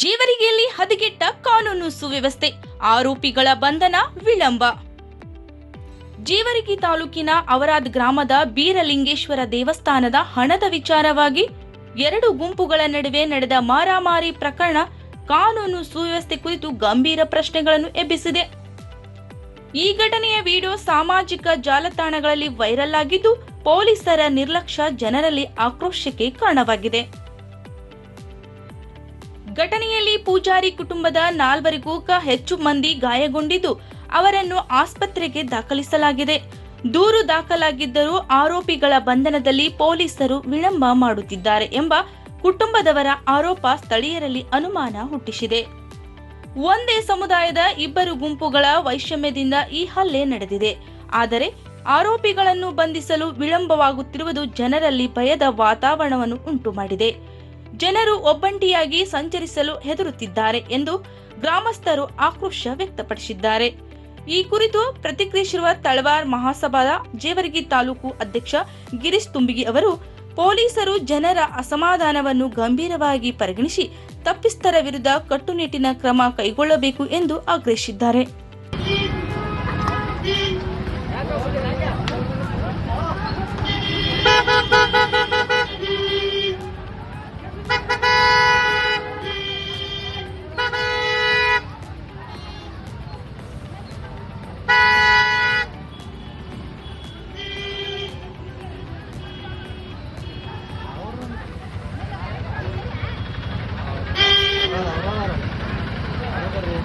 ಜೇವರಿಗೆಯಲ್ಲಿ ಹದಗೆಟ್ಟ ಕಾನೂನು ಸುವ್ಯವಸ್ಥೆ, ಆರೋಪಿಗಳ ಬಂಧನ ವಿಳಂಬ. ಜೀವರಿಗಿ ತಾಲೂಕಿನ ಅವರಾದ್ ಗ್ರಾಮದ ಬೀರಲಿಂಗೇಶ್ವರ ದೇವಸ್ಥಾನದ ಹಣದ ವಿಚಾರವಾಗಿ ಎರಡು ಗುಂಪುಗಳ ನಡುವೆ ನಡೆದ ಮಾರಾಮಾರಿ ಪ್ರಕರಣ ಕಾನೂನು ಸುವ್ಯವಸ್ಥೆ ಕುರಿತು ಗಂಭೀರ ಪ್ರಶ್ನೆಗಳನ್ನು ಎಬ್ಬಿಸಿದೆ. ಈ ಘಟನೆಯ ವಿಡಿಯೋ ಸಾಮಾಜಿಕ ಜಾಲತಾಣಗಳಲ್ಲಿ ವೈರಲ್ ಆಗಿದ್ದು, ಪೊಲೀಸರ ನಿರ್ಲಕ್ಷ್ಯ ಜನರಲ್ಲಿ ಆಕ್ರೋಶಕ್ಕೆ ಕಾರಣವಾಗಿದೆ. ಘಟನೆಯಲ್ಲಿ ಪೂಜಾರಿ ಕುಟುಂಬದ ನಾಲ್ವರಿಗೂ ಹೆಚ್ಚು ಮಂದಿ ಗಾಯಗೊಂಡಿದ್ದು, ಅವರನ್ನು ಆಸ್ಪತ್ರೆಗೆ ದಾಖಲಿಸಲಾಗಿದೆ. ದೂರು ದಾಖಲಾಗಿದ್ದರೂ ಆರೋಪಿಗಳ ಬಂಧನದಲ್ಲಿ ಪೊಲೀಸರು ವಿಳಂಬ ಮಾಡುತ್ತಿದ್ದಾರೆ ಎಂಬ ಕುಟುಂಬದವರ ಆರೋಪ ಸ್ಥಳೀಯರಲ್ಲಿ ಅನುಮಾನ ಹುಟ್ಟಿಸಿದೆ. ಒಂದೇ ಸಮುದಾಯದ ಇಬ್ಬರು ಗುಂಪುಗಳ ವೈಷಮ್ಯದಿಂದ ಈ ಹಲ್ಲೆ ನಡೆದಿದೆ. ಆದರೆ ಆರೋಪಿಗಳನ್ನು ಬಂಧಿಸಲು ವಿಳಂಬವಾಗುತ್ತಿರುವುದು ಜನರಲ್ಲಿ ಭಯದ ವಾತಾವರಣವನ್ನು ಉಂಟುಮಾಡಿದೆ. ಜನರು ಒಬ್ಬಂಟಿಯಾಗಿ ಸಂಚರಿಸಲು ಹೆದರುತ್ತಿದ್ದಾರೆ ಎಂದು ಗ್ರಾಮಸ್ಥರು ಆಕ್ರೋಶ ವ್ಯಕ್ತಪಡಿಸಿದ್ದಾರೆ. ಈ ಕುರಿತು ಪ್ರತಿಕ್ರಿಯಿಸಿರುವ ತಳವಾರ್ ಮಹಾಸಭಾದ ಜೇವರ್ಗಿ ತಾಲೂಕು ಅಧ್ಯಕ್ಷ ಗಿರೀಶ್ ತುಂಬಿಗಿ ಅವರು, ಪೊಲೀಸರು ಜನರ ಅಸಮಾಧಾನವನ್ನು ಗಂಭೀರವಾಗಿ ಪರಿಗಣಿಸಿ ತಪ್ಪಿಸ್ತರ ವಿರುದ್ಧ ಕಟ್ಟುನಿಟ್ಟಿನ ಕ್ರಮ ಕೈಗೊಳ್ಳಬೇಕು ಎಂದು ಆಗ್ರಹಿಸಿದ್ದಾರೆ. করবে